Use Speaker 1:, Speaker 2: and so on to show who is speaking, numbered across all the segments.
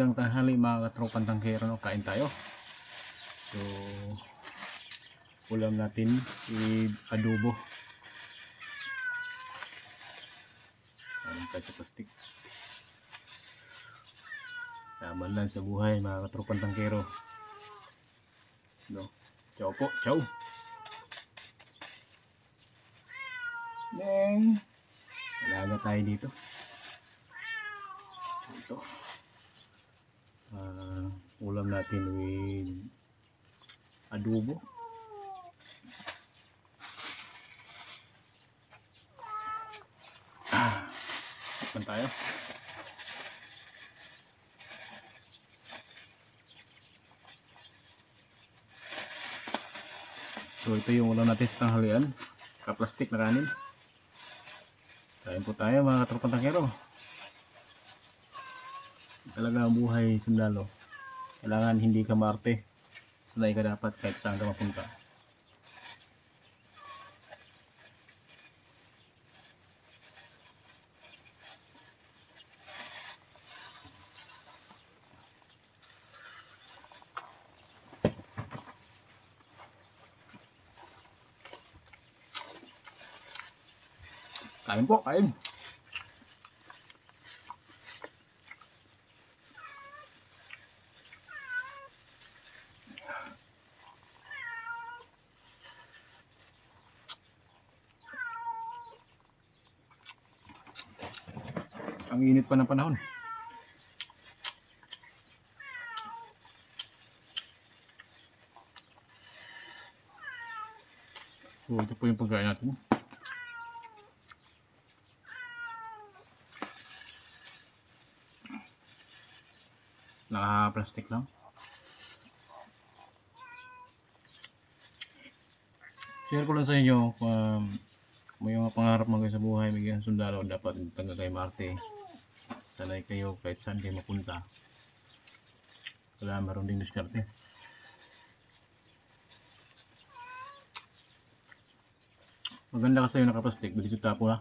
Speaker 1: Ang tanghali mga katropang tangkero, no? kain tayo. So, ulam natin i adobo. Kain tayo sa plastic. Laban lang sa buhay mga katropang tangkero. No. Ciao po, ciao. Neng. Alaga tayo dito. Ito. Ah, ulam natin with adobo. Ah, tayo. So ito yung ulam natin sa tanghalian. Kaplastik na kanin. Kain po tayo mga katropang tangkero. Talaga ang buhay sundalo. Kailangan hindi ka maarte. Sanay ka dapat kahit saan ka mapunta. Kain po, kain. Ang init pa ng panahon. So, ito po yung pagkain natin. Naka-plastic lang. Share ko lang sa inyo um, may mga pangarap kayo sa buhay, may sundalo, dapat taga kay Marte. Sanay kayo kahit saan kayo mapunta. Wala meron ding diskarte. Maganda kasi yung nakaplastic, dito tapo na.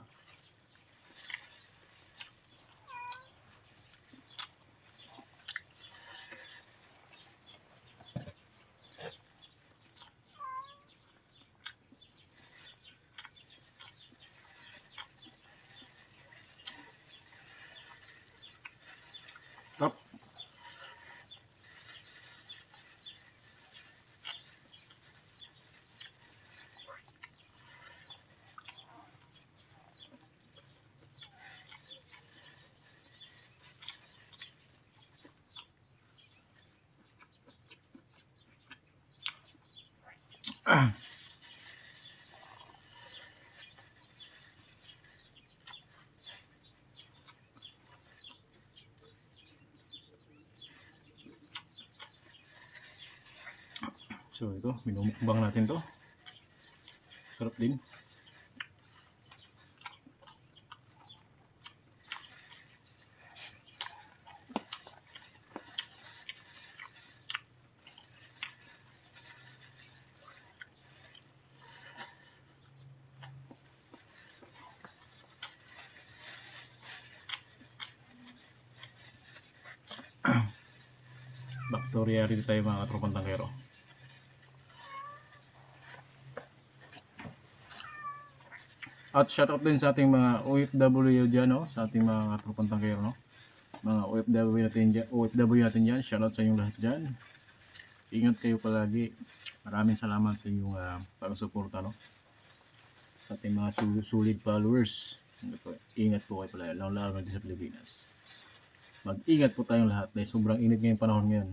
Speaker 1: So ito, minumukbang natin to. Sarap din. Baktorya rin tayo mga katropang tangkero. At shoutout din sa ating mga OFW dyan, no? sa ating mga tropang tangkero, no? Mga OFW natin dyan, OFW natin dyan, shoutout sa inyong lahat dyan. Ingat kayo palagi. Maraming salamat sa inyong uh, pag-suporta, no? Sa ating mga su- solid followers. Ingat po, kayo palagi, lalo lalo natin sa Pilipinas. Mag-ingat po tayong lahat dahil sobrang init ngayong panahon ngayon.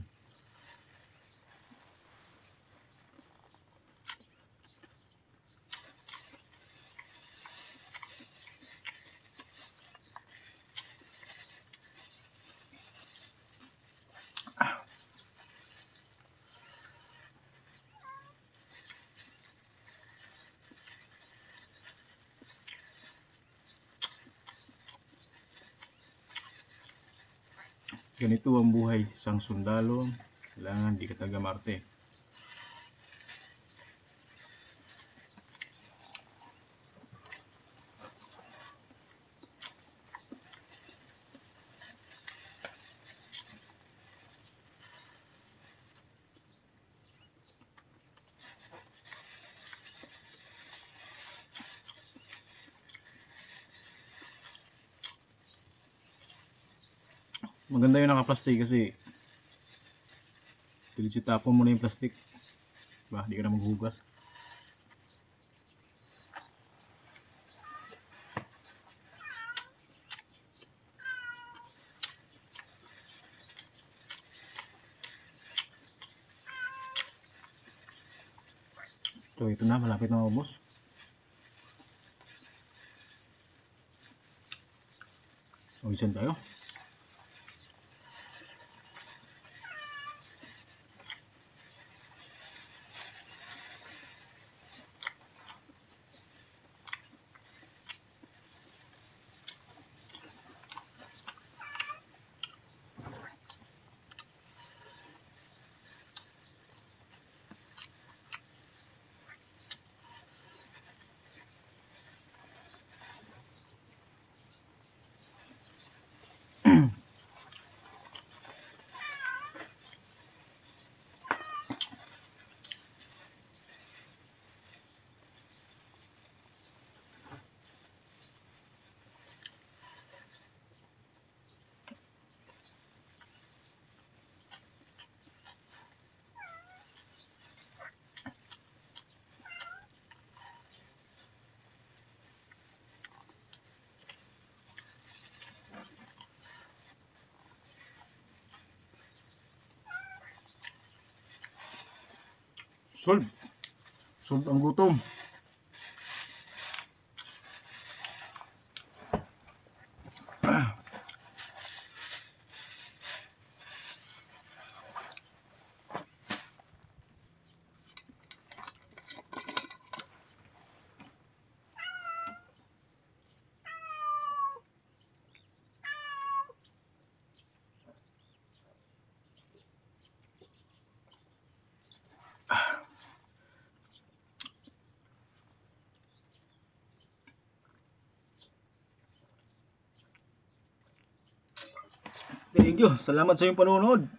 Speaker 1: Ganito ang buhay isang sundalo. Kailangan di ka taga Marte. Maganda yung naka-plastic kasi Pilit tapon mo na yung plastic. Ba, di ka na maghugas. So ito na, malapit na maubos. Uwisan tayo. Solve. Solve ang gutom. Thank you. Salamat sa iyong panonood.